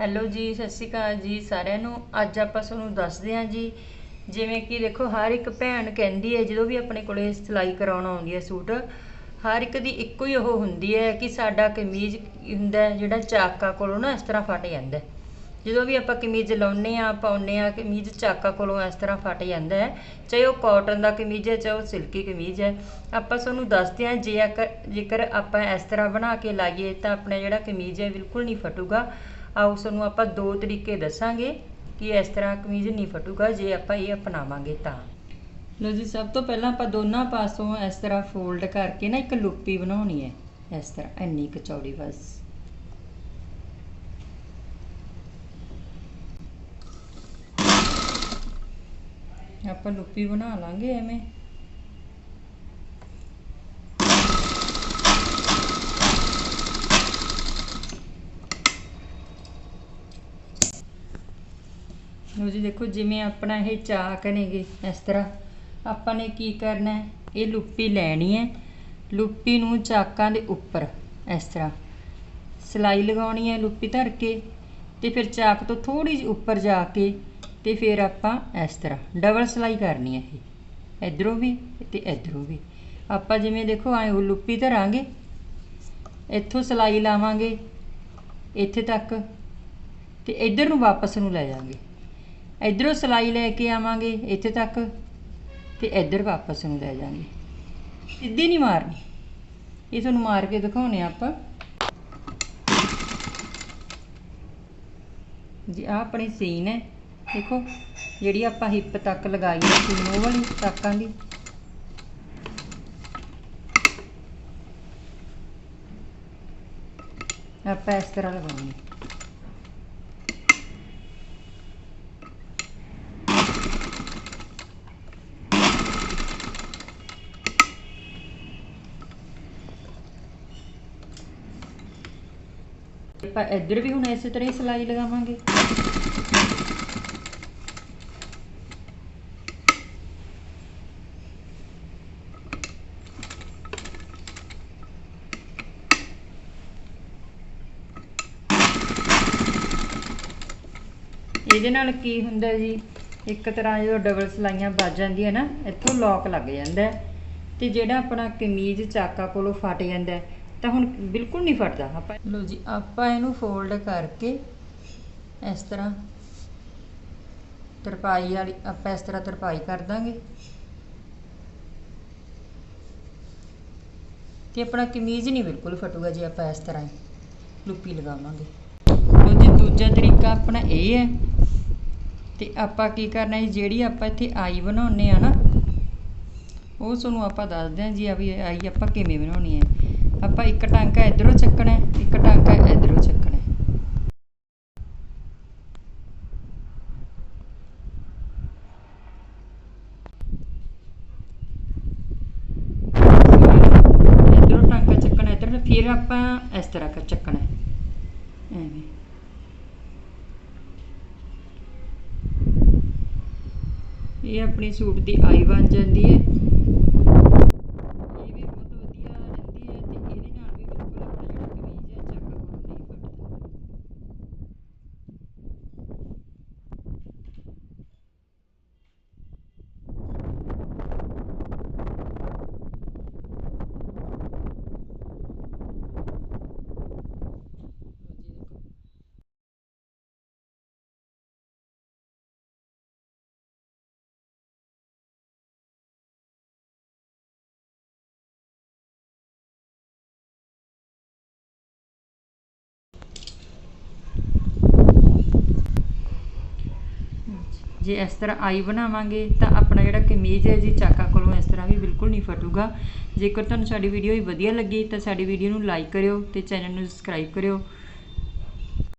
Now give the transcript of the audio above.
Hello ਜੀ, ਸਤਿ ਸ਼੍ਰੀ ਅਕਾਲ ਜੀ ਸਾਰਿਆਂ ਨੂੰ। ਅੱਜ ਆਪਾਂ ਤੁਹਾਨੂੰ ਦੱਸਦੇ ਹਾਂ ਜੀ, ਜਿਵੇਂ ਕਿ ਦੇਖੋ, ਹਰ ਇੱਕ ਭੈਣ ਕਹਿੰਦੀ ਹੈ, ਜਦੋਂ ਵੀ ਆਪਣੇ ਕੋਲੇ ਸਿਲਾਈ ਕਰਾਉਣ ਆਉਂਦੀ ਹੈ ਸੂਟ, ਹਰ ਇੱਕ ਦੀ ਇੱਕੋ ਹੀ ਉਹ ਹੁੰਦੀ ਹੈ ਕਿ ਸਾਡਾ ਕਮੀਜ਼ ਹੁੰਦਾ ਜਿਹੜਾ ਚਾਕਾ ਕੋਲੋਂ ਨਾ ਇਸ ਤਰ੍ਹਾਂ ਫਟ ਜਾਂਦਾ ਜਦੋਂ ਵੀ ਆਪਾਂ ਕਮੀਜ਼ ਲਾਉਨੇ ਆ ਪਾਉਨੇ ਆ ਕਮੀਜ਼ ਚਾਕਾ ਕੋਲੋਂ ਇਸ ਤਰ੍ਹਾਂ ਫਟ ਜਾਂਦਾ ਹੈ, ਚਾਹੇ ਉਹ ਕਾਟਨ ਦਾ ਕਮੀਜ਼ ਹੈ, ਚਾਹੇ ਉਹ ਸਿਲਕੀ ਕਮੀਜ਼ ਹੈ। ਆਪਾਂ ਤੁਹਾਨੂੰ ਦੱਸਦੇ ਹਾਂ ਜੇ ਅਕ- ਜੇਕਰ ਆਪਾਂ ਇਸ ਤਰ੍ਹਾਂ ਬਣਾ ਕੇ ਲਾਈਏ, ਤਾਂ ਆਪਣਾ ਜਿਹੜਾ ਕਮੀਜ਼ ਹੈ, ਬਿਲਕੁਲ ਨਹੀਂ ਫਟੂਗਾ। ਆਓ ਤੁਹਾਨੂੰ ਆਪਾਂ ਦੋ ਤਰੀਕੇ ਦੱਸਾਂਗੇ ਕਿ ਇਸ ਤਰ੍ਹਾਂ ਕਮੀਜ਼ ਨਹੀਂ ਫਟੂਗਾ, ਜੇ ਆਪਾਂ ਇਹ ਅਪਣਾਵਾਂਗੇ ਤਾਂ। ਲੋ ਜੀ, ਸਭ ਤੋਂ ਪਹਿਲਾਂ ਆਪਾਂ ਦੋਨਾਂ ਪਾਸੋਂ ਇਸ ਤਰ੍ਹਾਂ ਫੋਲਡ ਕਰਕੇ ਨਾ ਇੱਕ ਲੁੱਪੀ ਬਣਾਉਣੀ ਹੈ। ਇਸ ਤਰ੍ਹਾਂ, ਇੰਨੀ ਕੁ ਚੌੜੀ ਬਸ। ਆਪਾਂ ਲੁੱਪੀ ਬਣਾ ਲਾਂਗੇ ਐਵੇਂ। ਲੋ ਜੀ, ਦੇਖੋ ਜਿਵੇਂ ਆਪਣਾ ਇਹ ਚਾਕ ਨੇਗੇ ਇਸ ਤਰ੍ਹਾਂ। ਆਪਾਂ ਨੇ ਕੀ ਕਰਨਾ ਹੈ? ਇਹ ਲੁੱਪੀ ਲੈਣੀ ਹੈ। ਲੁੱਪੀ ਨੂੰ ਚਾਕਾਂ ਦੇ ਉੱਪਰ, ਇਸ ਤਰ੍ਹਾਂ। ਸਿਲਾਈ ਲਗਾਉਣੀ ਹੈ ਲੁੱਪੀ ਧਰ ਕੇ ਤੇ ਫਿਰ ਚਾਕ ਤੋਂ ਥੋੜੀ ਜਿਹੀ ਉੱਪਰ ਜਾ ਕੇ ਤੇ ਫਿਰ ਆਪਾਂ ਇਸ ਤਰ੍ਹਾਂ ਡਬਲ ਸਿਲਾਈ ਕਰਨੀ ਹੈ ਇਹ। ਇਧਰੋਂ ਵੀ ਤੇ ਇਧਰੋਂ ਵੀ। ਆਪਾਂ ਜਿਵੇਂ ਦੇਖੋ ਐ ਉਹ ਲੁੱਪੀ ਧਰਾਂਗੇ। ਇੱਥੋਂ ਸਿਲਾਈ ਲਾਵਾਂਗੇ, ਇੱਥੇ ਤੱਕ ਤੇ ਇਧਰ ਨੂੰ ਵਾਪਸ ਨੂੰ ਲੈ ਜਾਾਂਗੇ। ਇਧਰੋਂ ਸਿਲਾਈ ਲੈ ਕੇ ਆਵਾਂਗੇ ਇੱਥੇ ਤੱਕ ਤੇ ਇੱਧਰ ਵਾਪਸ ਨੂੰ ਲੈ ਜਾਾਂਗੇ। ਸਿੱਧੀ ਨਹੀਂ ਮਾਰਨੀ। ਇਹ ਤੁਹਾਨੂੰ ਮਾਰ ਕੇ ਦਿਖਾਉਣੇ ਆਪਾਂ। ਜੀ ਆ ਆਪਣੀ ਸੀਨ ਹੈ। ਦੇਖੋ, ਜਿਹੜੀ ਆਪਾਂ ਹਿੱਪ ਤੱਕ ਲਗਾਈ ਹੈ ਸੀਨ, ਉਹ ਵਾਲੀ ਤੱਕਾਂ ਦੀ। ਆਪਾਂ ਇਸ ਤਰ੍ਹਾਂ ਲਗਾਉਣੀ। ਆਪਾਂ ਇੱਧਰ ਵੀ ਹੁਣ ਇਸੇ ਤਰ੍ਹਾਂ ਹੀ ਸਿਲਾਈ ਲਗਾਵਾਂਗੇ। ਇਹਦੇ ਨਾਲ ਕੀ ਹੁੰਦਾ ਜੀ? ਇੱਕ ਤਰ੍ਹਾਂ ਜਦੋਂ ਡਬਲ ਸਲਾਈਆਂ ਵੱਜ ਜਾਂਦੀਆਂ ਨਾ, ਇੱਥੋਂ ਲੌਕ ਲੱਗ ਜਾਂਦਾ ਤੇ ਜਿਹੜਾ ਆਪਣਾ ਕਮੀਜ਼ ਚਾਕਾ ਕੋਲੋਂ ਫਟ ਜਾਂਦਾ ਤਾਂ ਹੁਣ ਬਿਲਕੁਲ ਨਹੀਂ ਫਟਦਾ ਆਪਾਂ। ਲੋ ਜੀ, ਆਪਾਂ ਇਹਨੂੰ ਫੋਲਡ ਕਰਕੇ ਇਸ ਤਰ੍ਹਾਂ ਤਰਪਾਈ ਵਾਲੀ, ਆਪਾਂ ਇਸ ਤਰ੍ਹਾਂ ਤਰਪਾਈ ਕਰ ਦਾਂਗੇ। ਤੇ ਆਪਣਾ ਕਮੀਜ਼ ਨਹੀਂ ਬਿਲਕੁਲ ਫਟੂਗਾ ਜੇ ਆਪਾਂ ਇਸ ਤਰ੍ਹਾਂ ਹੀ ਲੁੱਪੀ ਲਗਾਵਾਂਗੇ। ਲੋ ਜੀ, ਦੂਜਾ ਤਰੀਕਾ ਆਪਣਾ ਇਹ ਹੈ। ਤੇ ਆਪਾਂ ਕੀ ਕਰਨਾ ਹੈ ਜਿਹੜੀ ਆਪਾਂ ਇੱਥੇ ਆਈ ਬਣਾਉਨੇ ਆ ਨਾ, ਉਹ ਤੁਹਾਨੂੰ ਆਪਾਂ ਦੱਸਦੇ ਹਾਂ ਜੀ ਆ ਵੀ ਆਈ ਆਪਾਂ ਕਿਵੇਂ ਬਣਾਉਣੀ ਹੈ। ਆਪਾਂ ਇੱਕ ਟਾਂਕਾ ਇਧਰੋਂ ਚੱਕਣਾ ਹੈ, ਇੱਕ ਟਾਂਕਾ ਇਧਰੋਂ ਚੱਕਣਾ ਹੈ। ਇਧਰੋਂ ਟਾਂਕਾ ਚੱਕਣਾ, ਇਧਰ ਫਿਰ ਆਪਾਂ ਇਸ ਤਰ੍ਹਾਂ ਕਰ ਚੱਕਣਾ ਐਵੇਂ। ਇਹ ਆਪਣੀ ਸੂਟ ਦੀ ਆਈ ਬਣ ਜਾਂਦੀ ਹੈ ਇਹ ਵੀ ਬਹੁਤ ਵਧੀਆ ਰਹਿੰਦੀ ਹੈ ਤੇ ਇਹਦੇ ਨਾਲ ਵੀ ਬਿਲਕੁਲ ਆਪਣਾ ਜਿਹੜਾ ਕਮੀਜ਼ ਹੈ ਚੱਕਾ ਕੋਲੋਂ ਨਹੀਂ ਫਟਦਾ ਲਓ ਜੀ ਦੇਖੋ ਜੇ ਇਸ ਤਰ੍ਹਾਂ ਆਈ ਬਣਾਵਾਂਗੇ ਤਾਂ ਆਪਣਾ ਜਿਹੜਾ ਕਮੀਜ਼ ਹੈ ਜੀ ਚਾਕਾ ਕੋਲੋਂ ਇਸ ਤਰ੍ਹਾਂ ਵੀ ਬਿਲਕੁਲ ਨਹੀਂ ਫਟੂਗਾ। ਜੇਕਰ ਤੁਹਾਨੂੰ ਸਾਡੀ ਵੀਡੀਓ ਹੀ ਵਧੀਆ ਲੱਗੀ ਤਾਂ ਸਾਡੀ ਵੀਡੀਓ ਨੂੰ ਲਾਈਕ ਕਰਿਓ ਤੇ ਚੈਨਲ ਨੂੰ ਸਬਸਕ੍ਰਾਈਬ ਕਰਿਓ।